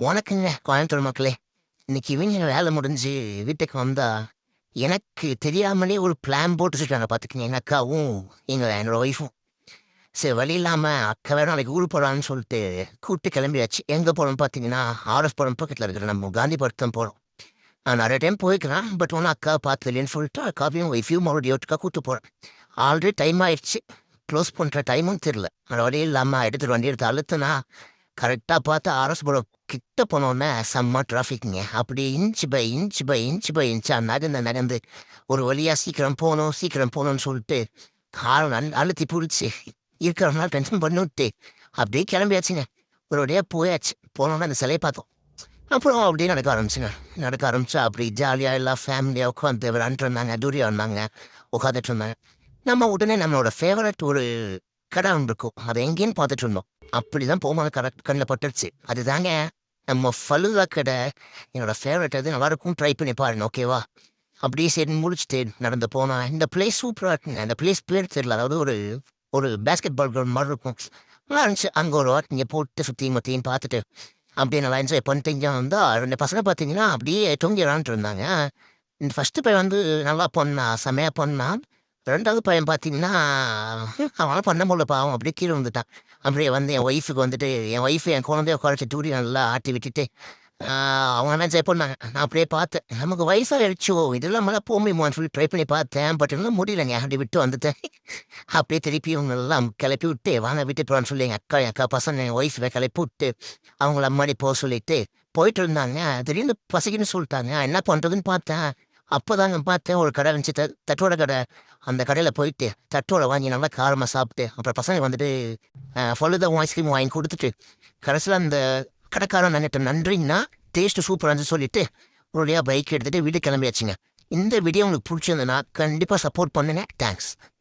வணக்கங்க கோயம்புத்தூர் மக்களே. இன்னைக்கு இவங்க வேலை முடிஞ்சு வீட்டுக்கு வந்தா எனக்கு தெரியாமலே ஒரு பிளான் போட்டு வச்சுருக்காங்க பார்த்துக்கங்க எங்கள் அக்காவும் எங்கள் என்னோட ஒய்ஃபும் சரி வழி இல்லாமல் அக்கா வேற நாளைக்கு ஊர் போகலான்னு சொல்லிட்டு கூப்பிட்டு கிளம்பியாச்சு. எங்கே போகிறோம் பார்த்தீங்கன்னா ஆர்எஸ் போகிறோம் பக்கத்தில் இருக்கிற நம்ம காந்தி படத்தம் போகிறோம் நான் நிறைய டைம் போய்க்கிறேன் பட் ஒன்றும் அக்கா பார்த்ததுலேன்னு சொல்லிட்டு அக்காவையும் ஒய்ஃபையும் மறுபடியும் ஒட்டுக்கா கூப்பிட்டு போகிறேன் ஆல்ரெடி டைம் ஆயிடுச்சு. க்ளோஸ் பண்ணுற டைமும் தெரில வழி இல்லாமல் எடுத்துகிட்டு வண்டி எடுத்து அழுத்துனா கரெக்டாக பார்த்து அரசுபுரம் கிட்ட போனோன்னே செம்ம டிராஃபிக்ங்க அப்படி inch by inch by inch by இன்ச்சாக நடந்து நகர்ந்து ஒரு வழியாக சீக்கிரம் போகணும் சீக்கிரம் போகணும்னு சொல்லிட்டு காரம் நல் அழுத்தி பிடிச்சி இருக்கிறவங்களால டென்ஷன் பண்ணிவிட்டு அப்படியே கிளம்பியாச்சுங்க. ஒரு வழியாக போயாச்சு. போனோன்னே அந்த சிலையை பார்த்தோம். அப்புறம் அப்படியே நடக்க ஆரம்பிச்சுங்க. நடக்க ஆரம்பிச்சா அப்படி ஜாலியாக எல்லாம் ஃபேமிலியாக உட்காந்து விளாண்டுட்டு இருந்தாங்க இருந்தாங்க உட்காந்துட்டு இருந்தாங்க. நம்ம உடனே நம்மளோட ஃபேவரட் ஒரு கடை இருக்கும் அதை எங்கேன்னு பார்த்துட்டு இருந்தோம். அப்படிதான் போகும்போது கரெக்ட் கண்ணில் பட்டுருச்சு. அதுதாங்க நம்ம ஃபலுவா கடை என்னோட ஃபேவரட் அது நல்லா இருக்கும் ட்ரை பண்ணி பாருங்க ஓகேவா அப்படியே சரி முடிச்சுட்டு நடந்து போனா இந்த பிளேஸ் சூப்பராக இருக்குங்க. அந்த பிளேஸ் பேர் தெரியல. அதாவது ஒரு ஒரு பேஸ்கெட் பால் கிரவுண்ட் மாதிரி இருக்கும். நல்லா இருந்துச்சு. அங்கே ஒரு வாட் இங்கே போட்டு சுற்றி மத்தியும் பார்த்துட்டு அப்படியே நல்லா என்ஜாய் பண்ணிட்டு வந்தால் வந்தா ரெண்டு பசங்க பார்த்தீங்கன்னா அப்படியே தொங்கி விளாண்டுட்டு இருந்தாங்க. இந்த ஃபஸ்ட்டு பையன் வந்து நல்லா பண்ணா செமையாக பண்ணான் ரெண்டாவது பையன் பார்த்தீங்கன்னா அவனால் பண்ண முடியல பாவம். அப்படியே கீழே வந்துட்டான் அப்படியே வந்து என் ஒய்ஃபுக்கு வந்துட்டு என் ஒய்ஃபு என் குழந்தைய குறைச்சி டூரி நல்லா ஆட்டி விட்டுட்டு அவங்க என்ன பண்ணாங்க? நான் அப்படியே பார்த்தேன். நமக்கு வயசாகிடுச்சோ இதெல்லாம் மேலே போக முடியுமான்னு சொல்லி ட்ரை பண்ணி பார்த்தேன். பட் இன்னும் முடியலங்க. அப்படி விட்டு வந்துட்டேன். அப்படியே திருப்பி இவங்க எல்லாம் கிளப்பி விட்டு வாங்க விட்டு போகிறான்னு சொல்லி எங்கள் அக்கா என் அக்கா பசங்க என் ஒய்ஃபை கிளப்பி விட்டு அவங்கள அம்மாடி போக சொல்லிட்டு போயிட்டு இருந்தாங்க. திடீர்னு பசிக்குன்னு சொல்லிட்டாங்க. என்ன பண்ணுறதுன்னு பார்த்தேன். அப்போதாங்க பார்த்தேன் ஒரு கடை இருந்துச்சு. த- தட்டோட கடை. அந்த கடையில் போயிட்டு தட்டோட வாங்கி நல்லா காரமாக சாப்பிட்டு அப்புறம் பசங்க வந்துட்டு ஃபலுதாவும் ஐஸ்கிரீம் வாங்கி கொடுத்துட்டு கடைசியில் அந்த கடைக்காரன் நினைட்ட நன்றிங்கன்னா டேஸ்ட் சூப்பராக இருந்துச்சு சொல்லிட்டு ஒரு பைக் எடுத்துகிட்டு வீடு கிளம்பியாச்சுங்க. இந்த வீடியோ உங்களுக்கு பிடிச்சிருந்ததுன்னா கண்டிப்பாக சப்போர்ட் பண்ணுங்க. தேங்க்ஸ்